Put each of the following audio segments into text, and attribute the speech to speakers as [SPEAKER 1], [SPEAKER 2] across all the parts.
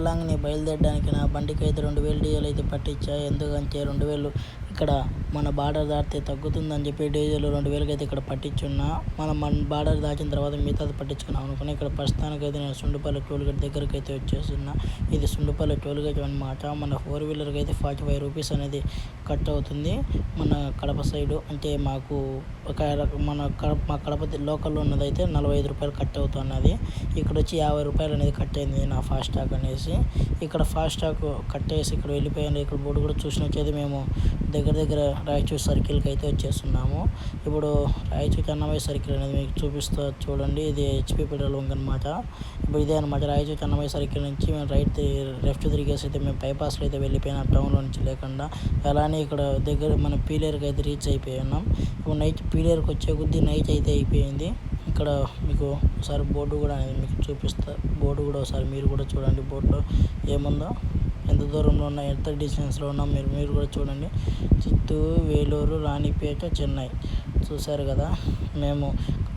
[SPEAKER 1] షిల్లాంగ్ని బయలుదేరడానికి నా బండికి అయితే రెండు వేలు డీజిల్ అయితే పట్టించా. ఎందుకంటే రెండు వేలు ఇక్కడ మన బార్డర్ దాటితే తగ్గుతుందని చెప్పి డీజిల్ రెండు వేలకి అయితే ఇక్కడ పట్టించున్నా. మనం మన బార్డర్ దాటిన తర్వాత మిగతాది పట్టించుకున్నాం అనుకుని ఇక్కడ ప్రస్తుతానికి అయితే నేను సుండుపల్లి టోల్ గేట్ దగ్గరికి అయితే వచ్చేస్తున్నా. ఇది సుండుపల్లి టోల్ గేట్ అనమాట మన ఫోర్ వీలర్కి అయితే ఫార్టీ ఫైవ్ రూపీస్ అనేది కట్ అవుతుంది మన కడప సైడు. అంటే మాకు ఒక మన కడప మా కడప లోకల్లో ఉన్నదైతే నలభై ఐదు రూపాయలు కట్ అవుతున్నది. ఇక్కడ వచ్చి యాభై రూపాయలు అనేది కట్ అయింది నా ఫాస్ట్ ట్యాగ్ అనేసి. ఇక్కడ ఫాస్టాగ్ కట్టేసి ఇక్కడ వెళ్ళిపోయాను. ఇక్కడ బోర్డు కూడా చూసినట్టయితే మేము దగ్గర దగ్గర రాయచూర్ సర్కిల్కి అయితే వచ్చేస్తున్నాము. ఇప్పుడు రాయచూర్ కన్నమయ్య సర్కిల్ అనేది మీకు చూపిస్తా చూడండి. ఇది హెచ్పి పెట్రోల్ బంక్ అనమాట ఇప్పుడు ఇదే అనమాట రాయచూర్ కన్నమయ్య సర్కిల్ నుంచి మేము రైట్ లెఫ్ట్ తిరిగేసి అయితే మేము బైపాస్లో అయితే వెళ్ళిపోయినాం. టౌన్లో నుంచి లేకుండా. అలానే ఇక్కడ దగ్గర మన పీలేరుకి అయితే రీచ్ అయిపోయి ఉన్నాం ఇప్పుడు నైట్ పీలేరుకి వచ్చే కొద్దీ నైట్ అయితే అయిపోయింది. ఇక్కడ మీకు ఒకసారి బోర్డు కూడా అనేది మీకు చూపిస్తా. బోర్డు కూడా ఒకసారి మీరు కూడా చూడండి. బోర్డులో ఏముందో. ఎంత దూరంలో ఉన్నా ఎంత డిస్టెన్స్లో ఉన్నా మీరు మీరు కూడా చూడండి. చిత్తూరు వేలూరు రాణిపేట చెన్నై. చూశారు కదా? మేము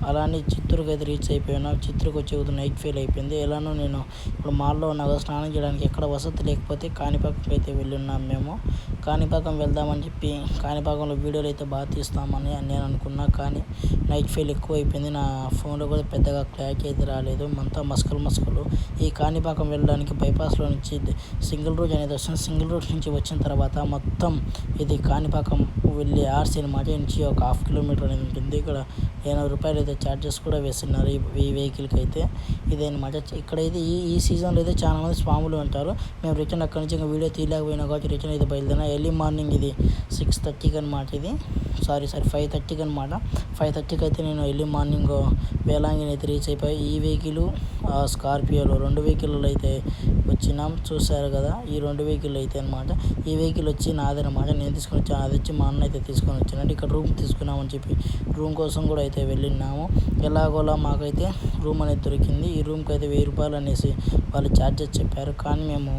[SPEAKER 1] అలానే చిత్తూరుకి అయితే రీచ్ అయిపోయినా. చిత్తూరుకి వచ్చే నైట్ ఫెయిల్ అయిపోయింది. ఎలానో నేను ఇప్పుడు మాల్లో ఉన్నా స్నానం చేయడానికి ఎక్కడ వసతి లేకపోతే కాణిపాకం అయితే వెళ్ళి ఉన్నాం మేము. కాణిపాకం వెళ్దామని చెప్పి కాణిపాకంలో వీడియోలు అయితే బాగా తీస్తామని నేను అనుకున్నా కానీ నైట్ ఫెయిల్ ఎక్కువ అయిపోయింది నా ఫోన్లో కూడా పెద్దగా క్లారిటీ అయితే రాలేదు. అంతా మస్కలు మస్కలు. ఈ కాణిపాకం వెళ్ళడానికి బైపాస్లో నుంచి సింగిల్ రోడ్ అనేది వస్తుంది. సింగిల్ రోడ్ నుంచి వచ్చిన తర్వాత మొత్తం ఇది కాణిపాకం వెళ్ళి ఆర్సీ మాట నుంచి ఒక హాఫ్ కిలోమీటర్ అనేది ఉంటుంది. ఇక్కడ ఎనభై రూపాయలు అయితే ఛార్జెస్ కూడా వేస్తున్నారు ఈ వెహికల్కి అయితే. ఇదేనమాట ఇక్కడైతే ఈ ఈ సీజన్లో అయితే చాలా మంది స్వాములు ఉంటారు. మేము రిటర్న్ అక్కడి నుంచి ఇంకా వీడియో తీయలేకపోయినా కాబట్టి రిటర్న్ అయితే బయలుదేరినా. ఎర్లీ మార్నింగ్ ఇది. సిక్స్ థర్టీకి అనమాట ఇది. సారీ సారీ ఫైవ్ థర్టీకి అనమాట ఫైవ్ థర్టీకి అయితే నేను ఎర్లీ మార్నింగ్ వేలాంగిని అయితే రీచ్ అయిపోయి ఈ వెహికల్ స్కార్పియోలో రెండు వెహికల్లో అయితే వచ్చినాం. చూశారు కదా ఈ రెండు వెహికల్ అయితే అనమాట ఈ వెహికల్ వచ్చి నాదనమాట నేను తీసుకొని వచ్చాను అది వచ్చి మా అన్న అయితే తీసుకొని వచ్చానంటే ఇక్కడ రూమ్ తీసుకున్నామని చెప్పి రూమ్ కోసం కూడా అయితే వెళ్ళినాము ఎలాగోలా మాకైతే రూమ్ అనేది దొరికింది. ఈ రూమ్కి అయితే వెయ్యి రూపాయలు అనేసి వాళ్ళు ఛార్జెస్ చెప్పారు. కానీ మేము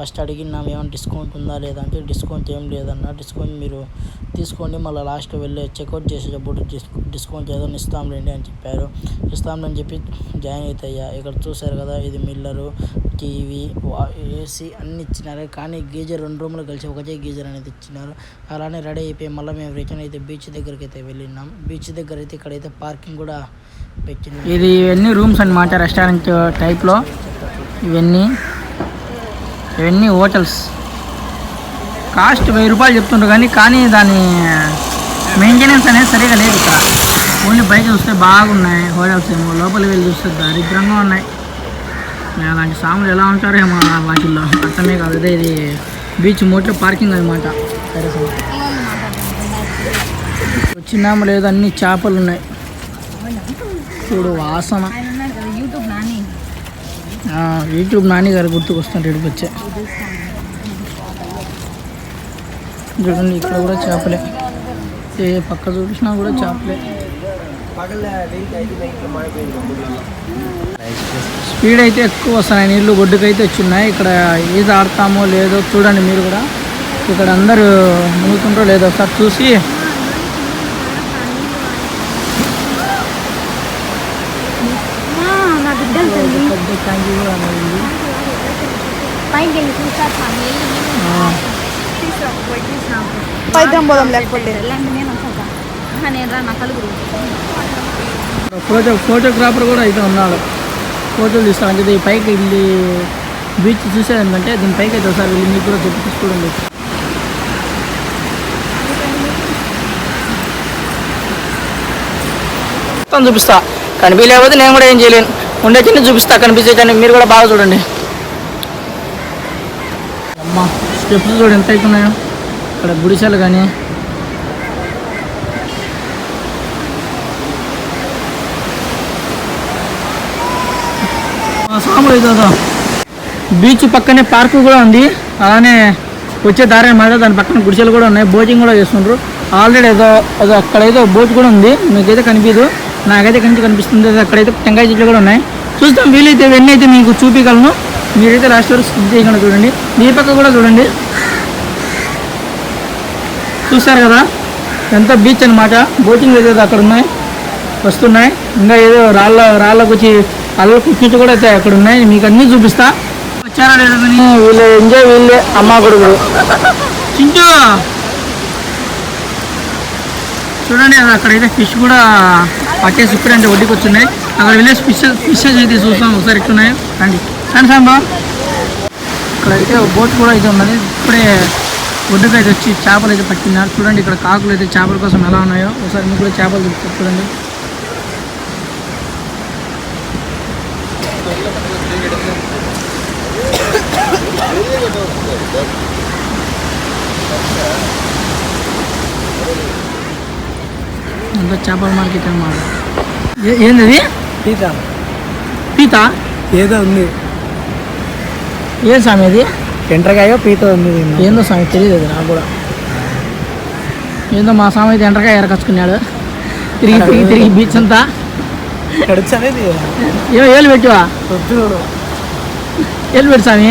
[SPEAKER 1] ఫస్ట్ అడిగినాం ఏమైనా డిస్కౌంట్ ఉందా లేదా అంటే డిస్కౌంట్ ఏం లేదన్న. డిస్కౌంట్ మీరు తీసుకోండి మళ్ళీ లాస్ట్ వెళ్ళి చెక్అవుట్ చేసేటప్పుడు డిస్కౌంట్ ఏదైనా ఇస్తాంలేండి అని చెప్పారు. ఇస్తాంలని చెప్పి జాయిన్ అవుతాయా ఇక్కడ చూశారు కదా ఇది మిల్లరు టీవీ ఏసీ అన్ని ఇచ్చినారు. కానీ గీజర్ రెండు రూమ్లు కలిసి ఒకటే గీజర్ అనేది ఇచ్చినారు. అలానే రెడీ అయిపోయి మళ్ళీ మేము రిటర్న్ అయితే బీచ్ దగ్గరికి అయితే వెళ్ళినాం. బీచ్ దగ్గర అయితే ఇక్కడైతే పార్కింగ్ కూడా పెట్టింది
[SPEAKER 2] ఇది ఇవన్నీ రూమ్స్ అన్నమాట రెస్టారెంట్ టైప్లో. ఇవన్నీ ఇవన్నీ హోటల్స్ కాస్ట్ వెయ్యి రూపాయలు చెప్తుండ్రు కానీ కానీ దాని మెయింటెనెన్స్ అనేది సరిగా లేదు ఇక్కడ. ఓన్లీ బయట చూస్తే బాగున్నాయి హోటల్స్ ఏమో. లోపలికి వెళ్ళి చూస్తే దరిద్రంగా ఉన్నాయి. అలాంటి సాములు ఎలా ఉంటారో ఏమో వాటిల్లో. అర్థమే కాదు. అదే ఇది బీచ్ మోటార్ పార్కింగ్ అనమాట వచ్చినాము లేదు అన్ని చేపలు ఉన్నాయి. చూడు వాసన.
[SPEAKER 3] యూట్యూబ్ నాని
[SPEAKER 2] గారు గుర్తుకొస్తాను ఇక్కడికి వచ్చే. చూడండి ఇక్కడ కూడా చేపలే. ఏ పక్క చూసినా కూడా చేపలే. స్పీడ్ అయితే ఎక్కువ వస్తున్నాయి. నీళ్ళు ఒడ్డుకైతే వచ్చున్నాయి. ఇక్కడ ఈత ఆడతామో లేదో చూడండి మీరు కూడా. ఇక్కడ అందరూ మునుగుతుంటారో లేదో ఒకసారి చూసి
[SPEAKER 3] తల్లి
[SPEAKER 2] పెద్ద కూడా ఉంది.
[SPEAKER 4] పైద్యం పోదాం లేకపోతే
[SPEAKER 3] నేను వస్తా నేను రా నా కలుగురు
[SPEAKER 2] ఫోటో ఫోటోగ్రాఫర్ కూడా అయితే ఉన్నాడు. ఫోటోలు తీస్తాను. అంటే ఇది పైకి వెళ్ళి బీచ్ చూసేదంటే దీని పైకి అయితే ఒకసారి వెళ్ళి మీకు కూడా చెప్పి చూడండి. మొత్తం చూపిస్తా. కనిపించలేకపోతే నేను కూడా ఏం చేయలేను. ఉండే తిని చూపిస్తా కనిపించేటని మీరు కూడా బాగా చూడండి. అమ్మా స్టెప్స్ చూడు ఎంత అవుతున్నాయో. ఇక్కడ గుడిసెలు కానీ సాములు బీచ్ పక్కనే పార్కు కూడా ఉంది. అలానే వచ్చే దారి అన్నమాట దాని పక్కన గుడిసెలు కూడా ఉన్నాయి. బోటింగ్ కూడా చేస్తుండ్రు. ఆల్రెడీ ఏదో ఏదో అక్కడ ఏదో బోట్ కూడా ఉంది. మీకైతే కనిపించదు నాకైతే కనిపి కనిపిస్తుంది. అక్కడైతే టెంకాయ చెట్లు కూడా ఉన్నాయి. చూస్తాం వీలైతే ఇవన్నీ అయితే మీకు చూపించగలను మీరైతే లాస్ట్ వరకు స్కిప్ చేయకుండా చూడండి. మీ పక్క కూడా చూడండి. చూస్తారు కదా? ఎంత బీచ్ అన్నమాట. బోటింగ్ ఏదో అక్కడ ఉన్నాయి. వస్తున్నాయి. ఇంకా ఏదో రాళ్ళ రాళ్ళకు వచ్చి అల్ల కుక్కించి కూడా అయితే అక్కడ ఉన్నాయి. మీకు అన్నీ చూపిస్తా. వచ్చారా లేదని వీళ్ళు ఎంజాయ్ వీళ్ళే. అమ్మ కొడుకుడు చింటూ! చూడండి అక్కడైతే ఫిష్ కూడా పట్టేసి ఇప్పుడే అంటే ఒడ్డుకి వచ్చున్నాయి అక్కడ విలేజ్ ఫిషెస్ ఫిషెస్ అయితే చూస్తాం. ఒకసారి ఎట్టున్నాయి రండి. రండి సాంబా. ఇక్కడైతే బోట్ కూడా అయితే ఉన్నది. ఇప్పుడే ఒడ్డుకు అయితే వచ్చి చేపలు అయితే పట్టినారు. చూడండి ఇక్కడ కాకులు అయితే చేపల కోసం ఎలా ఉన్నాయో. ఒకసారి మీకు కూడా చేపలు చూస్తారు చూడండి. అంతా చేపల మార్కెట్ అన్నమాట ఏంది
[SPEAKER 5] పీత.
[SPEAKER 2] పీత?
[SPEAKER 5] ఏదో ఉంది.
[SPEAKER 2] ఏం స్వామి అది?
[SPEAKER 5] ఎండ్రకాయో పీత ఉంది
[SPEAKER 2] ఏందో స్వామి తెలియదు నాకు కూడా. ఏందో మా స్వామి అయితే ఎండ్రకాయ ఎరకచ్చుకున్నాడు. తిరిగి తిరిగి తిరిగి బీచ్ అంతా. ఏమో ఏళ్ళు పెట్టివా? ఏళ్ళు పెట్టు స్వామి.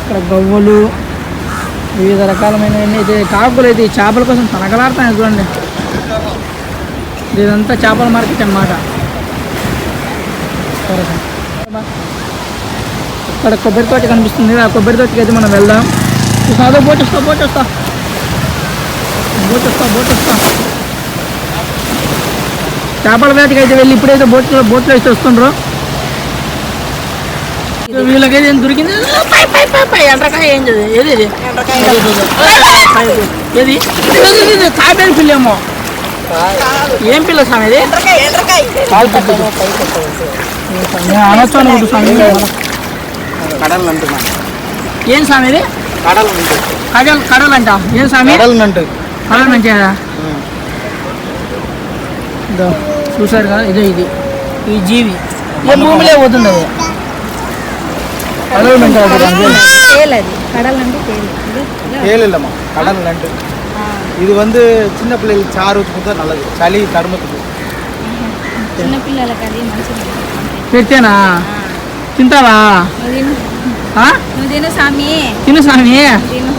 [SPEAKER 2] ఇక్కడ గవ్వలు వివిధ రకాలమైన అయితే కాకులు ఇది చేపల కోసం తనకలాడుతాయి చూడండి. ఇదంతా చేపల మార్కెట్ అన్నమాట. ఇక్కడ కొబ్బరి తోట కనిపిస్తుంది. ఆ కొబ్బరి తోటకి అయితే మనం వెళ్దాం. కాదు బోట్ వస్తా బోట్ వస్తా. బోట్ వస్తా బోట్ వస్తా. చేపల వేటకి అయితే వెళ్ళి ఇప్పుడైతే బోట్లో బోట్లో వేసి వస్తుండ్రు. వీళ్ళకైతే ఏం దొరికింది? పై పై పై పై ఎండ్రకాయ ఏం ఏది ఇది? ఏది? ఇది, ఇది, ఇది, తాబేలు పిల్ల ఏమో ఏం పిల్ల స్వామి ఇది? నేను అనొచ్చు అనుకుంటు స్వామి?
[SPEAKER 5] కడల్
[SPEAKER 2] ఏం స్వామి ఇది?
[SPEAKER 5] కడల్ ఉంటుంది
[SPEAKER 2] కడల్ కడల్ అంట. ఏం స్వామి?
[SPEAKER 5] కడల్ అంటుంది
[SPEAKER 2] కడల్ మంచిగా? ఇదో చూసారు కదా ఇదో ఇది. ఈ జీవి. ఏ భూమిలో పోతుంది అది కడల్ మంచిగా
[SPEAKER 3] తేలు అది కడలంటే తేలు ఇది, ఇది.
[SPEAKER 5] ஏழுலம்மா கடல் நண்டு இது வந்து சின்ன பிள்ளைகளுக்கு சாறு ஊற்றி கொடுத்தா நல்லது சளி தடுமத்துக்கு
[SPEAKER 3] చిన్న పిల్లలకి అది మంచిది
[SPEAKER 2] పెట్టేనా తింటావా
[SPEAKER 3] నువ్వు తిను
[SPEAKER 2] ఆ?
[SPEAKER 3] నువ్వు తిను స్వామి
[SPEAKER 2] తిను స్వామి
[SPEAKER 3] తిను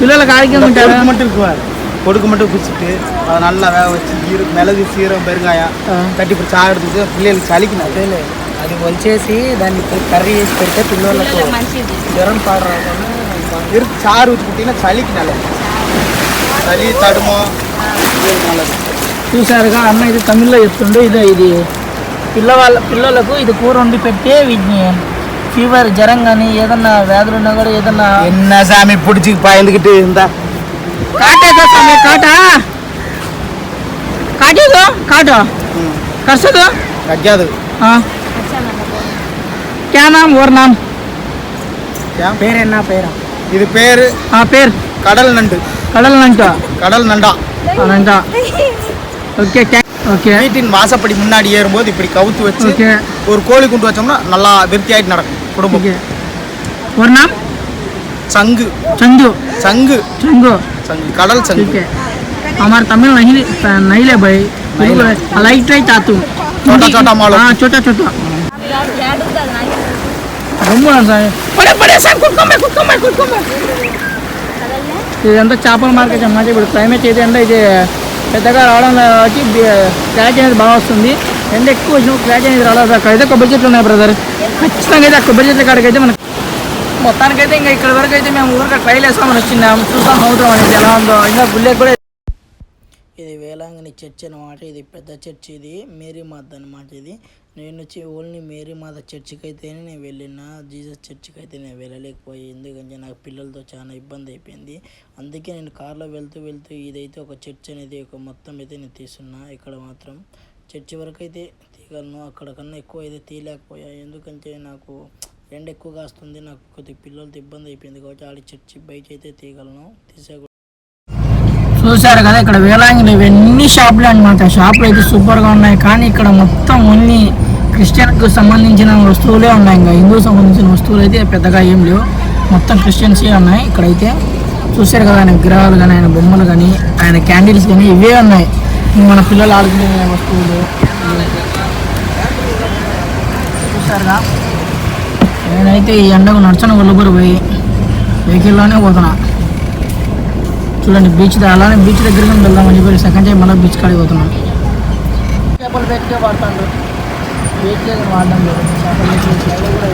[SPEAKER 2] పిల్లలకు ఆరోగ్యం ఉంటారు
[SPEAKER 5] கொடுக்கு மட்டும் இருக்குவார் கொடுக்கு மட்டும் பிடிச்சிட்டு அதை நல்லா வேக வச்சு ஈர மிளகு சீரகம் பெருங்காயம் தட்டி இப்படி சாறு எடுத்துட்டு పిల్లలకి చలికి అదేలే అది వచ్చేసి దాన్ని కర్రీ చేసి పెడితే పిల్లలకు జ్వరం పాడు రాకుండా చారు పుట్టిన చలికి నెల చలి తడుమ.
[SPEAKER 2] చూసారుగా అన్న ఇది తమిళ్ళో చెప్తుండే ఇదే ఇది. పిల్లవాళ్ళ పిల్లలకు ఇది కూర వండి పెట్టి వీటిని ఫీవర్ జ్వరం కానీ ఏదన్నా వ్యాధులు ఉన్నా కూడా ఏదన్నా
[SPEAKER 5] ఎన్న సామి పుడిచి పాయింది కాటా ఇందా
[SPEAKER 2] కాటేదో సామి కాట? కాటేదో కాట? కర్సదు
[SPEAKER 5] కగ్గాదు
[SPEAKER 2] क्या नाम और नाम?
[SPEAKER 5] என் பேர் என்ன பேரா இது பேர்
[SPEAKER 2] हाँ पेर
[SPEAKER 5] கடல் நண்டு.
[SPEAKER 2] கடல் நண்டா?
[SPEAKER 5] கடல் நண்டா.
[SPEAKER 2] ஆ, நண்டா. Okay okay.
[SPEAKER 5] வீட்டின் வாசப்படி முன்னாடி ஏறும்போது இப்படி கவுத்து வச்சு
[SPEAKER 2] Okay.
[SPEAKER 5] ஒரு கோழி குண்டு வச்சோம்னா நல்லா விருத்தியாயிட்டு நடக்கும் குடும்பம்.
[SPEAKER 2] ஓகே. ஒரு நாம்
[SPEAKER 5] சங்கு.
[SPEAKER 2] चंदू
[SPEAKER 5] சங்கு.
[SPEAKER 2] चंदू
[SPEAKER 5] சங்கு. கடல்
[SPEAKER 2] ठीक சங்கு है हमारा तमिल नहीं नहीं ले भाई
[SPEAKER 5] बिल्कुल
[SPEAKER 2] लाइट लाइट आतू
[SPEAKER 5] छोटा-छोटा मालो।
[SPEAKER 2] हाँ छोटा छोटा ఇదంతా చేపల మార్కెట్ అన్నమాట ఇప్పుడు క్లైమేట్ అయితే అంటే ఇది పెద్దగా రావడం కాబట్టి క్రాచ్ అనేది బాగా వస్తుంది. ఎండ ఎక్కువ వచ్చిన క్రాచ్ అనేది అక్కడ అయితే కొబ్బరి చెట్లు ఉన్నాయి బ్రదర్ ఖచ్చితంగా అయితే ఆ కొబ్బరి చెట్ల కాడికి అయితే మనకి మొత్తానికైతే ఇంకా ఇక్కడ వరకు అయితే మేము ఊరికే ట్రైల్ వేస్తామని వచ్చిందాం చూస్తాం సముద్రం అనేది ఎలా ఉందో. ఇంకా గుళ్ళే కూడా ఇది వేలాంగని చర్చ్ అనమాట ఇది పెద్ద చర్చ్ ఇది. మేరీ మాత అనమాట ఇది. నేను వచ్చి ఓన్లీ మేరీ మాత చర్చికి అయితేనే నేను వెళ్ళిన జీసస్ చర్చికి అయితే నేను వెళ్ళలేకపోయి. ఎందుకంటే నాకు పిల్లలతో చాలా ఇబ్బంది అయిపోయింది అందుకే నేను కార్లో వెళ్తూ వెళ్తూ ఇదైతే ఒక చర్చ్ అనేది ఒక మొత్తం అయితే నేను తీస్తున్నా ఇక్కడ మాత్రం చర్చి వరకు అయితే తీయగలను అక్కడ కన్నా ఎక్కువ అయితే తీయలేకపోయా. ఎందుకంటే నాకు ఎండ ఎక్కువగా కాస్తుంది నాకు కొద్దిగా పిల్లలతో ఇబ్బంది అయిపోయింది కాబట్టి ఆడి చర్చి బయట అయితే తీయగలను తీసే చూసారు కదా ఇక్కడ వేలాంగిలు ఇవన్నీ షాపులు అనమాట షాపులు అయితే సూపర్గా ఉన్నాయి. కానీ ఇక్కడ మొత్తం ఓన్లీ క్రిస్టియన్కు సంబంధించిన వస్తువులే ఉన్నాయి. ఇంకా హిందూ సంబంధించిన వస్తువులు అయితే పెద్దగా ఏం లేవు. మొత్తం క్రిస్టియన్సే ఉన్నాయి. ఇక్కడైతే చూశారు కదా ఆయన విగ్రహాలు కానీ ఆయన బొమ్మలు కానీ ఆయన క్యాండిల్స్ కానీ ఇవే ఉన్నాయి. మన పిల్లలు ఆడుకునే వస్తువులు. చూసారుగా నేనైతే ఈ ఎండకు నడుచను ఒళ్ళుబురు పోయి వెహికల్లోనే పోతున్నా. చూడండి బీచ్ అలానే బీచ్ దగ్గరికి వెళ్దామని చెప్పి సెకండ్ టైం మళ్ళీ బీచ్ కాడికి పోతున్నాం చేపలు పెట్టే పడుతుండ్రు వెయిట్ వాడడం లేదు చేపలు కూడా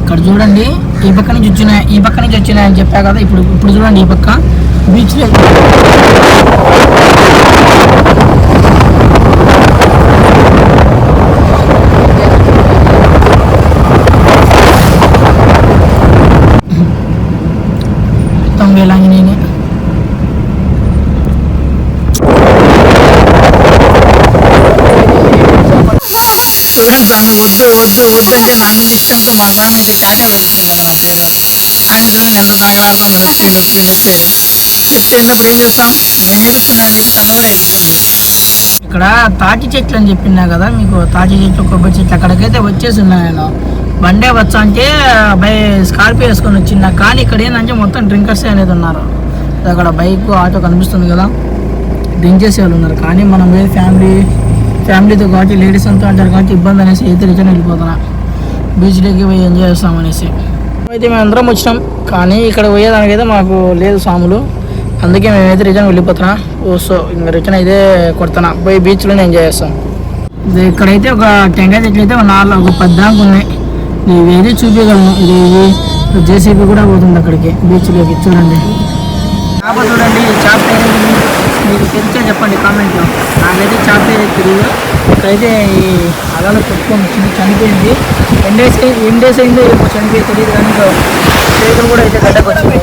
[SPEAKER 2] ఇక్కడ చూడండి ఈ పక్క నుంచి వచ్చినాయి ఈ పక్క నుంచి వచ్చినాయని చెప్పా కదా ఇప్పుడు ఇప్పుడు చూడండి ఈ పక్క. బీచ్ మొత్తం వేలాంగిని చూడండి స్వామి వద్దు వద్దు వద్దు అంటే నా ఇష్టంతో మా స్వామి అయితే కాకా పెడుతున్నాడు నా పేరు ఆయన చూడండి ఎంత బాగా ఆడుతున్నాడు స్పీడ్ స్పీడ్ వచ్చేది చెట్టు ఏం చేస్తాం? నేను వేపించుకున్నాను మీకు తను కూడా ఇక్కడ తాటి చెట్లు అని చెప్పినా కదా మీకు తాటి చెట్లు కొబ్బరి చెట్లు అక్కడికైతే వచ్చేసి ఉన్నా నేను బండే వచ్చా అంటే బై స్కార్పియో వేసుకొని వచ్చిన కానీ ఇక్కడ ఏంటంటే మొత్తం డ్రింకర్స్ అనేది ఉన్నారు. అక్కడ బైక్ ఆటో కనిపిస్తుంది కదా. డ్రింక్ చేసే వాళ్ళు ఉన్నారు. కానీ మనం వేరే ఫ్యామిలీ ఫ్యామిలీతో కాబట్టి లేడీస్ అంతా అంటారు కాబట్టి ఇబ్బంది అనేసి అయితే రిటర్న్ వెళ్ళిపోతున్నా. బీచ్లోకి పోయి ఎంజాయ్ చేస్తాం అనేసి అయితే మేము అందరం వచ్చినాం కానీ ఇక్కడ పోయేదానికైతే మాకు లేదు సాములు అందుకే మేమైతే రిటర్న్ వెళ్ళిపోతున్నా. ఓ సో ఇంకా రిటర్న్ అయితే కొడుతున్నా పోయి బీచ్లోనే ఎంజాయ్ చేస్తాం. ఇక్కడైతే ఒక టెంకాయ చెట్లు అయితే ఒక నాలుగు ఒక పద్దాకు ఉన్నాయి. ఇవి ఏది చూపించగలను. ఇది జేసీబీ కూడా పోతుంది అక్కడికి బీచ్లోకి. చూడండి. చేప చూడండి చేప మీకు తెలిసే చెప్పండి కామెంట్లో. నాకైతే చేప పేరు తెలియదు ఇక్కడైతే ఈ అలలో పెట్టుకొని వచ్చింది చనిపోయింది. ఎన్ని డేస్ ఎన్ని డేస్ అయిందో చనిపోయి తెలియదు కానీ చేతులు కూడా అయితే గడ్డకు వచ్చింది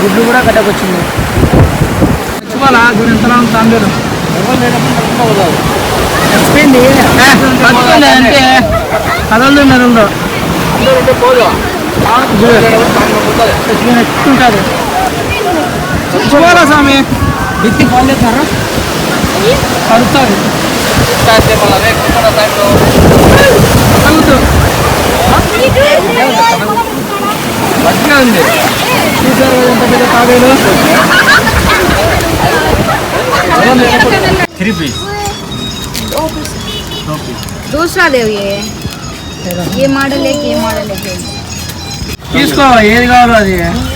[SPEAKER 2] గుడ్లు కూడా గడ్డకు వచ్చింది చచ్చిపోవాలా చూడు ఎంతలా ఉంది తాంబేరు చచ్చిపోయింది. చచ్చిపోయింది అంటే? కదలదు నెలలో చచ్చిపోయిన ఎత్తుకుంటారు చచ్చిపోవాలా స్వామి ఎత్తి కాలేస్తారా కడుతుంది కలుగుతూ మంచిగా ఉంది చూసారు కదా ఎంత పెద్ద తాబేలు
[SPEAKER 4] थ्री पीस
[SPEAKER 3] दूसरा दे ये ये मॉडल है कि ये मॉडल है
[SPEAKER 2] తీసుకో ఏది కావాలో అది
[SPEAKER 3] वही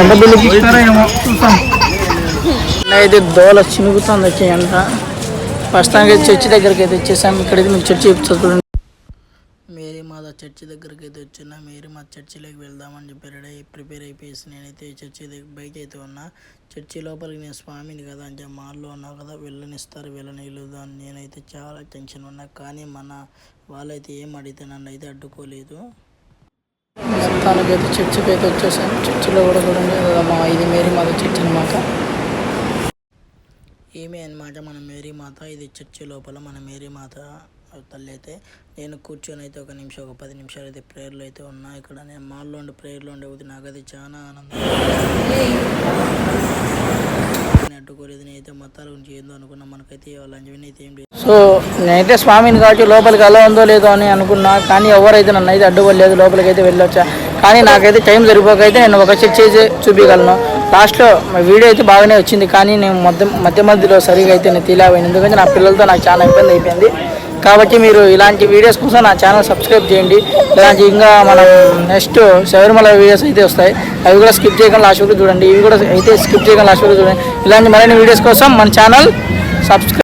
[SPEAKER 2] ఎంత బిల్లుకి చూస్తాం. అయితే దోల చినుగుతుంది వచ్చే ఎంట ప్రస్తుతానికి చర్చి దగ్గరికి అయితే వచ్చేసాం. ఇక్కడైతే మీకు చర్చి చూడండి మేరీ మాత చర్చి దగ్గరికి అయితే వచ్చిన మేరీ మాత చర్చిలోకి వెళ్దామని చెప్పి రెడీ అయ్యి ప్రిపేర్ అయిపోయేసి నేనైతే చర్చి దగ్గర బయట అయితే ఉన్నా. చర్చి లోపలికి నేను స్వామిని కదా అంటే మాల్లో ఉన్నా కదా వెళ్ళనిస్తారు వెళ్ళనిలేదు అని నేనైతే చాలా టెన్షన్ ఉన్నా. కానీ మన వాళ్ళైతే ఏం అడిగితే నన్ను అయితే అడ్డుకోలేదు. మొత్తానికైతే చర్చికి అయితే వచ్చేసాను. చర్చిలో కూడా చూడండి మా ఇది మేరీ మాత చర్చ్ అనమాట ఏమి అనమాట మన మేరీ మాత? ఇది చర్చి లోపల మన మేరీ మాత తల్లి అయితే. నేను కూర్చొని అయితే ఒక నిమిషం ఒక పది నిమిషాలు అయితే ప్రేయర్లో అయితే ఉన్నా. ఇక్కడ నేను మాల్లో ఉండి ప్రేయర్లో ఉండే పోతే నాకు అది చాలా ఆనందం. నేను అడ్డుకోలేదు నేనైతే మతాల గురించి ఏందో అనుకున్నా మనకైతే లంచం అయితే ఏం లేదు. సో నేనైతే స్వామిని కాబట్టి లోపలికి అలా ఉందో లేదో అని అనుకున్నా కానీ ఎవరైతే నన్ను అయితే అడ్డుకోలేదు లోపలికి అయితే వెళ్ళొచ్చా కానీ నాకైతే టైం సరిపోకైతే నేను ఒక చెక్ చేసి చూపించగలను లాస్ట్లో వీడియో అయితే బాగానే వచ్చింది కానీ నేను మధ్య మధ్య మధ్యలో సరిగా అయితే నేను తీలేకపోయింది ఎందుకంటే నా పిల్లలతో నాకు చాలా ఇబ్బంది అయిపోయింది. కాబట్టి మీరు ఇలాంటి వీడియోస్ కోసం నా ఛానల్ సబ్స్క్రైబ్ చేయండి. ఇలాంటి ఇంకా మనం నెక్స్ట్ శబరిమల వీడియోస్ అయితే వస్తాయి. అవి కూడా స్కిప్ చేయకుండా లాస్ట్ వరకు చూడండి. ఇవి కూడా అయితే స్కిప్ చేయకుండా లాస్ట్ వరకు చూడండి. ఇలాంటి మరిన్ని వీడియోస్ కోసం మన ఛానల్ సబ్స్క్రైబ్